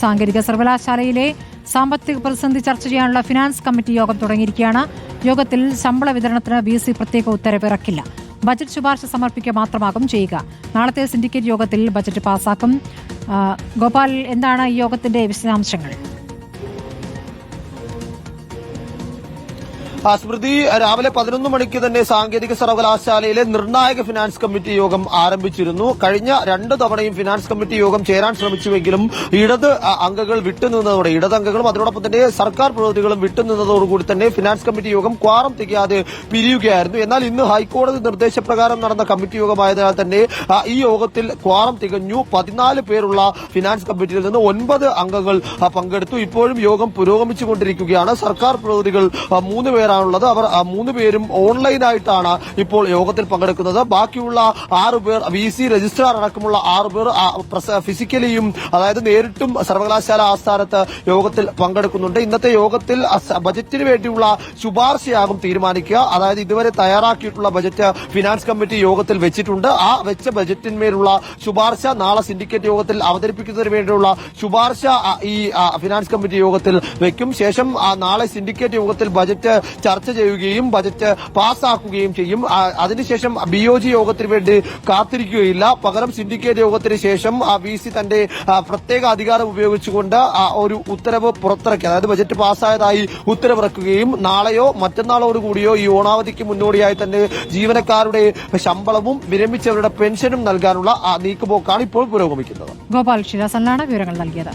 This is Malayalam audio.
സാങ്കേതിക സർവകലാശാലയിലെ സാമ്പത്തിക പ്രതിസന്ധി ചർച്ച ചെയ്യാനുള്ള ഫിനാൻസ് കമ്മിറ്റി യോഗം തുടങ്ങിയിരിക്കുകയാണ്. യോഗത്തിൽ ശമ്പള വിതരണത്തിന് ബി സി പ്രത്യേക ഉത്തരവ് ഇറക്കില്ല. ബജറ്റ് ശുപാർശ സമർപ്പിക്കുക മാത്രമാകും ചെയ്യുക. നാളത്തെ സിൻഡിക്കേറ്റ് യോഗത്തിൽ ബജറ്റ് പാസാക്കും. ഗോപാൽ എന്താണ് ഈ യോഗത്തിന്റെ വിശദാംശങ്ങൾ? സ്മൃതി രാവിലെ പതിനൊന്ന് മണിക്ക് തന്നെ സാങ്കേതിക സർവകലാശാലയിലെ നിർണായക ഫിനാൻസ് കമ്മിറ്റി യോഗം ആരംഭിച്ചിരുന്നു. കഴിഞ്ഞ രണ്ട് തവണയും ഫിനാൻസ് കമ്മിറ്റി യോഗം ചേരാൻ ശ്രമിച്ചുവെങ്കിലും ഇടത് അംഗങ്ങൾ വിട്ടുനിന്നതോടെ ഇടത് അംഗങ്ങളും അതിനോടൊപ്പം തന്നെ സർക്കാർ പ്രതിനിധികളും വിട്ടുനിന്നതോടുകൂടി തന്നെ ഫിനാൻസ് കമ്മിറ്റി യോഗം ക്വാറം തികയാതെ പിരിയുകയായിരുന്നു. എന്നാൽ ഇന്ന് ഹൈക്കോടതി നിർദ്ദേശപ്രകാരം നടന്ന കമ്മിറ്റി യോഗമായതിനാൽ തന്നെ ഈ യോഗത്തിൽ ക്വാറം തികഞ്ഞു. പതിനാല് പേരുള്ള ഫിനാൻസ് കമ്മിറ്റിയിൽ നിന്ന് ഒൻപത് അംഗങ്ങൾ പങ്കെടുത്തു. ഇപ്പോഴും യോഗം പുരോഗമിച്ചുകൊണ്ടിരിക്കുകയാണ്. സർക്കാർ പ്രതിനിധികൾ മൂന്ന് മൂന്ന് പേരാണുള്ളത്. അവർ മൂന്ന് പേരും ഓൺലൈനായിട്ടാണ് ഇപ്പോൾ യോഗത്തിൽ പങ്കെടുക്കുന്നത്. ബാക്കിയുള്ള ആറ് പേർ വി സി രജിസ്ട്രാർ അടക്കമുള്ള ആറ് പേർ ആ, ഫിസിക്കലിയും അതായത് നേരിട്ടും സർവകലാശാല ആസ്ഥാനത്ത് യോഗത്തിൽ പങ്കെടുക്കുന്നുണ്ട്. ഇന്നത്തെ യോഗത്തിൽ ബജറ്റിന് വേണ്ടിയുള്ള ശുപാർശയാകും തീരുമാനിക്കുക. അതായത് ഇതുവരെ തയ്യാറാക്കിയിട്ടുള്ള ബജറ്റ് ഫിനാൻസ് കമ്മിറ്റി യോഗത്തിൽ വെച്ചിട്ടുണ്ട്. ആ വെച്ച ബജറ്റിന്മേലുള്ള ശുപാർശ നാളെ സിൻഡിക്കേറ്റ് യോഗത്തിൽ അവതരിപ്പിക്കുന്നതിന് വേണ്ടിയുള്ള ശുപാർശ ഈ ഫിനാൻസ് കമ്മിറ്റി യോഗത്തിൽ വെക്കും. ശേഷം നാളെ സിൻഡിക്കേറ്റ് യോഗത്തിൽ ബജറ്റ് ചർച്ച ചെയ്യുകയും ബജറ്റ് പാസ്സാക്കുകയും ചെയ്യും. അതിനുശേഷം ബി ഒ ജി യോഗത്തിന് വേണ്ടി കാത്തിരിക്കുകയില്ല. പകരം സിൻഡിക്കേറ്റ് യോഗത്തിന് ശേഷം വി സി തന്റെ പ്രത്യേക അധികാരം ഉപയോഗിച്ചുകൊണ്ട് ഒരു ഉത്തരവ് പുറത്തിറക്കി. അതായത് ബജറ്റ് പാസ്സായതായി ഉത്തരവിറക്കുകയും നാളെയോ മറ്റന്നാളോട് കൂടിയോ ഈ ഓണാവധിക്ക് മുന്നോടിയായി തന്നെ ജീവനക്കാരുടെ ശമ്പളവും വിരമിച്ചവരുടെ പെൻഷനും നൽകാനുള്ള നീക്കുപോക്കാണ് ഇപ്പോൾ പുരോഗമിക്കുന്നത്. ഗോപാൽ ഷിരാസനിലാണ് വിവരങ്ങൾ നൽകിയത്.